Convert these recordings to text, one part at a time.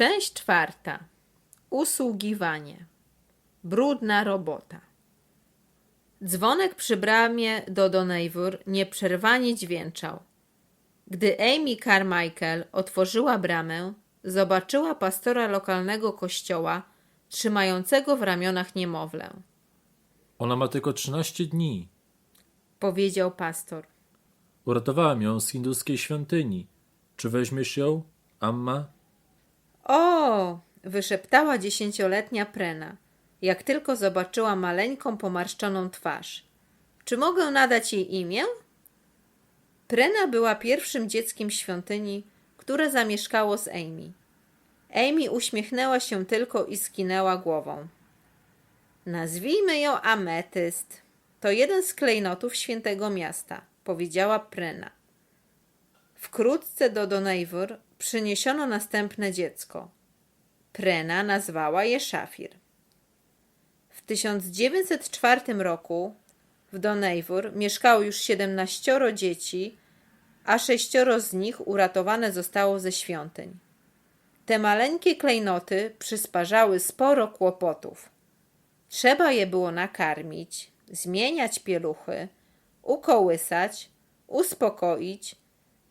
Część czwarta. Usługiwanie. Brudna robota. Dzwonek przy bramie do Donaywur nieprzerwanie dźwięczał. Gdy Amy Carmichael otworzyła bramę, zobaczyła pastora lokalnego kościoła trzymającego w ramionach niemowlę. Ona ma tylko 13 dni. Powiedział pastor. Uratowałem ją z hinduskiej świątyni. Czy weźmiesz ją, Amma? O! wyszeptała dziesięcioletnia Prena, jak tylko zobaczyła maleńką, pomarszczoną twarz. Czy mogę nadać jej imię? Prena była pierwszym dzieckiem świątyni, które zamieszkało z Amy. Amy uśmiechnęła się tylko i skinęła głową. Nazwijmy ją Ametyst. To jeden z klejnotów świętego miasta, powiedziała Prena. Wkrótce do Donaywur przyniesiono następne dziecko. Prena nazwała je Szafir. W 1904 roku w Donaywur mieszkało już 17 dzieci, a sześcioro z nich uratowane zostało ze świątyń. Te maleńkie klejnoty przysparzały sporo kłopotów. Trzeba je było nakarmić, zmieniać pieluchy, ukołysać, uspokoić,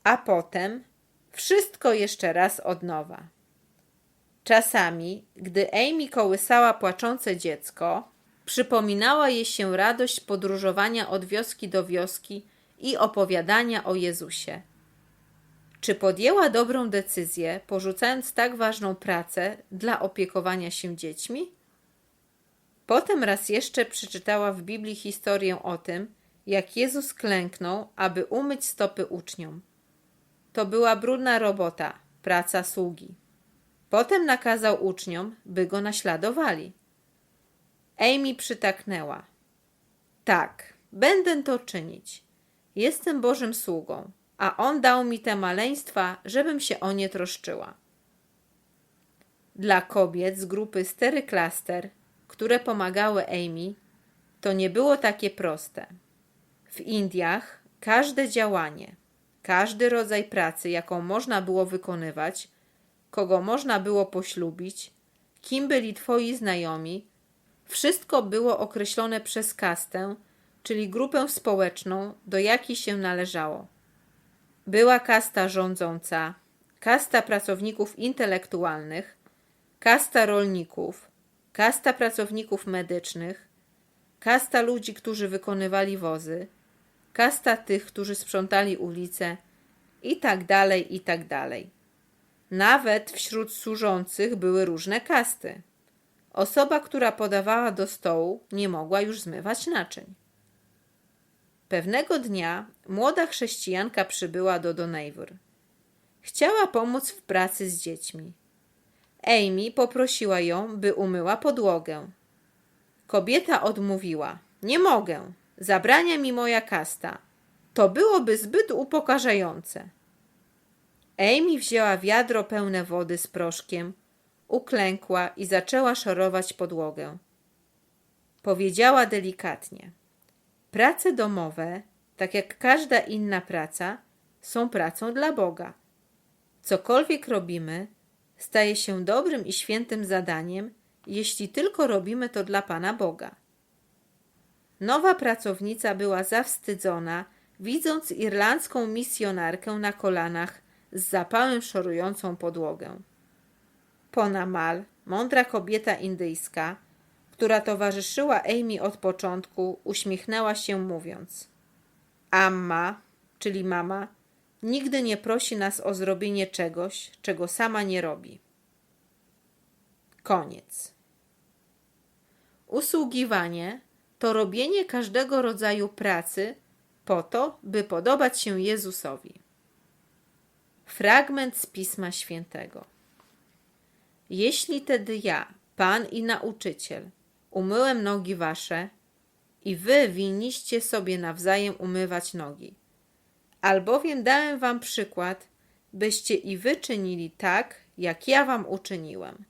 a potem wszystko jeszcze raz od nowa. Czasami, gdy Amy kołysała płaczące dziecko, przypominała jej się radość podróżowania od wioski do wioski i opowiadania o Jezusie. Czy podjęła dobrą decyzję, porzucając tak ważną pracę dla opiekowania się dziećmi? Potem raz jeszcze przeczytała w Biblii historię o tym, jak Jezus klęknął, aby umyć stopy uczniom. To była brudna robota, praca sługi. Potem nakazał uczniom, by go naśladowali. Amy przytaknęła. Tak, będę to czynić. Jestem Bożym sługą, a On dał mi te maleństwa, żebym się o nie troszczyła. Dla kobiet z grupy Stery Cluster, które pomagały Amy, to nie było takie proste. W Indiach każde działanie, każdy rodzaj pracy, jaką można było wykonywać, kogo można było poślubić, kim byli twoi znajomi, wszystko było określone przez kastę, czyli grupę społeczną, do jakiej się należało. Była kasta rządząca, kasta pracowników intelektualnych, kasta rolników, kasta pracowników medycznych, kasta ludzi, którzy wykonywali wozy, kasta tych, którzy sprzątali ulice i tak dalej, i tak dalej. Nawet wśród służących były różne kasty. Osoba, która podawała do stołu, nie mogła już zmywać naczyń. Pewnego dnia młoda chrześcijanka przybyła do Donaywur. Chciała pomóc w pracy z dziećmi. Amy poprosiła ją, by umyła podłogę. Kobieta odmówiła: Nie mogę, zabrania mi moja kasta. To byłoby zbyt upokarzające. Amy wzięła wiadro pełne wody z proszkiem, uklękła i zaczęła szorować podłogę. Powiedziała delikatnie: Prace domowe, tak jak każda inna praca, są pracą dla Boga. Cokolwiek robimy, staje się dobrym i świętym zadaniem, jeśli tylko robimy to dla Pana Boga. Nowa pracownica była zawstydzona, widząc irlandzką misjonarkę na kolanach z zapałem szorującą podłogę. Ponamal, mądra kobieta indyjska, która towarzyszyła Amy od początku, uśmiechnęła się mówiąc: Amma, czyli mama, nigdy nie prosi nas o zrobienie czegoś, czego sama nie robi. Koniec. Usługiwanie to robienie każdego rodzaju pracy po to, by podobać się Jezusowi. Fragment z Pisma Świętego. Jeśli tedy ja, Pan i nauczyciel, umyłem nogi wasze, i wy winniście sobie nawzajem umywać nogi. Albowiem dałem wam przykład, byście i wy czynili tak, jak ja wam uczyniłem.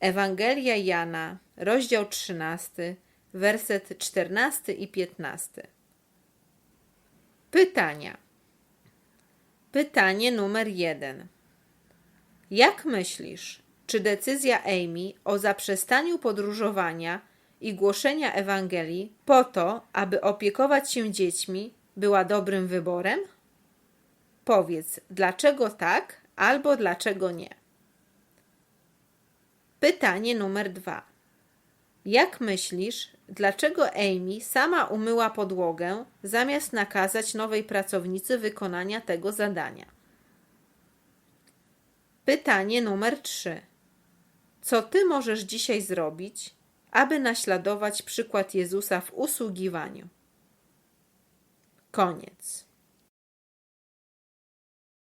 Ewangelia Jana, rozdział 13, werset 14 i 15. Pytania. Pytanie numer jeden. Jak myślisz, czy decyzja Amy o zaprzestaniu podróżowania i głoszenia Ewangelii po to, aby opiekować się dziećmi, była dobrym wyborem? Powiedz, dlaczego tak albo dlaczego nie. Pytanie numer dwa. Jak myślisz, dlaczego Amy sama umyła podłogę, zamiast nakazać nowej pracownicy wykonania tego zadania? Pytanie numer 3. Co ty możesz dzisiaj zrobić, aby naśladować przykład Jezusa w usługiwaniu? Koniec.